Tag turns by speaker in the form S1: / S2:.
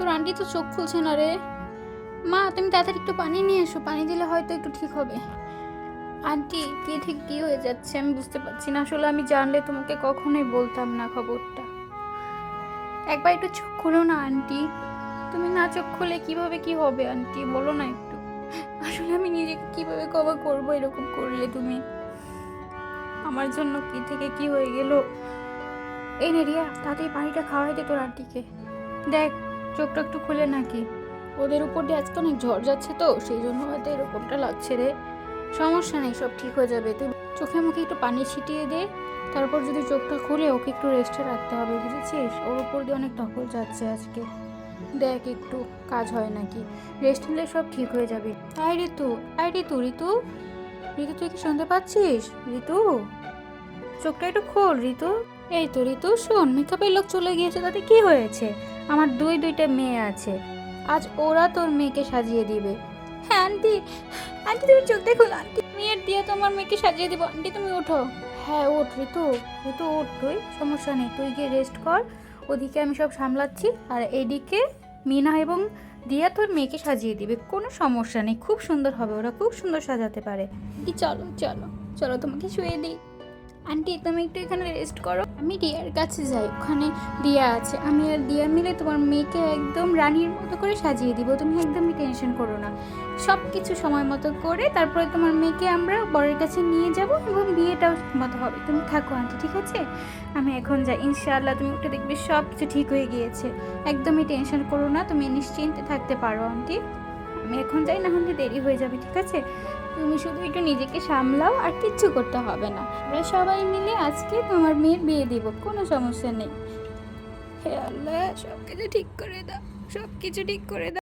S1: তোর আন্টি তো চোখ খুলছে না রে। মা, তুমি তাড়াতাড়ি একটু পানি নিয়ে এসো, পানি দিলে হয়তো একটু ঠিক হবে। আন্টি, কি ঠিক কি হয়ে যাচ্ছে আমি বুঝতে পারছি না। আসলে আমি জানলে তোমাকে কখনোই বলতাম না খবরটা। একবার একটু চোখ খুলো না আন্টি। তুমি না চোখ খুলে কীভাবে কি হবে আন্টি? বলো না একটু। আসলে আমি নিজেকে কীভাবে কভার করব এরকম করলে তুমি? আমার জন্য কি থেকে কি হয়ে গেল? এই নে রিয়া, তাড়াতাড়ি পানিটা খাওয়াই দে তোর আন্টিকে। দেখ চোখটা একটু খুলে নাকি? ওদের উপর দিয়ে আজকে অনেক ঝড় যাচ্ছে তো, সেই জন্য হয়তো এরকমটা লাগছে রে। সমস্যা নেই, সব ঠিক হয়ে যাবে। তুই চোখে মুখে একটু পানি ছিটিয়ে দে, তারপর যদি চোখটা খুলে ওকে একটু রেস্টে রাখতে হবে, বুঝেছিস? ওর উপর দিয়ে অনেক টকল যাচ্ছে আজকে। দেখ একটু কাজ হয় নাকি। রেস্ট নিলে সব ঠিক হয়ে যাবে। আয় ঋতু আয় ঋতু ঋতু। ঋতু, তুই কি শুনতে পাচ্ছিস? ঋতু? চোখটা একটু খোল, ঋতু। এই তো ঋতু, শোন, মেকআপের লোক চলে গিয়েছে, তাতে কি হয়েছে? আমার দুই, দুইটা মেয়ে আছে। আজ ওরা তোর মেয়েকে সাজিয়ে দিবে। হ্যাঁ আন্টি আন্টি, তুমি চোখ দেখুন আন্টি। মেয়ের দিয়ে তোমার মেয়েকে সাজিয়ে দিব। আন্টি, তুমি ওঠো। হ্যাঁ ওঠ ঋতু ঋতু, ওঠ তুই, সমস্যা নেই। তুই গিয়ে রেস্ট কর। ওদিকে আমি সব সামলাচ্ছি। আর এদিকে মিনা এবং দিয়া তোর মেয়েকে সাজিয়ে দিবে। কোনো সমস্যা নেই, খুব সুন্দর হবে। ওরা খুব সুন্দর সাজাতে পারে। আন্টি, চলো চলো চলো, তোমাকে শুয়ে দিই। আন্টি তুমি একটু এখানে রেস্ট করো। আমি রিয়ার কাছে যাই, ওখানে দিয়া আছে। আমি আর দিয়া মিলে তোমার মেয়েকে একদম রানীর মতো করে সাজিয়ে দিব। তুমি একদমই টেনশন করো না। সব কিছু সময় মতো করে তারপরে তোমার মেয়েকে আমরা বরের কাছে নিয়ে যাব এবং বিয়েটাও মতো হবে। তুমি থাকো আন্টি ঠিক আছে? আমি এখন যাই। ইনশাআল্লাহ তুমি উঠে দেখবে সব কিছু ঠিক হয়ে গিয়েছে। একদমই টেনশন করো না, তুমি নিশ্চিন্তে থাকতে পারো আন্টি আমি এখন যাই, না হলে দেরি হয়ে যাবে, ঠিক আছে? তুমি শুধু একটু নিজেকে সামলাও আর কিচ্ছু করতে হবে না। আমরা সবাই মিলে আজকে তোমার মেয়ের বিয়ে দিব, কোনো সমস্যা নেই। হে আল্লাহ সব কিছু ঠিক করে দাও সব কিছু ঠিক করে দাও।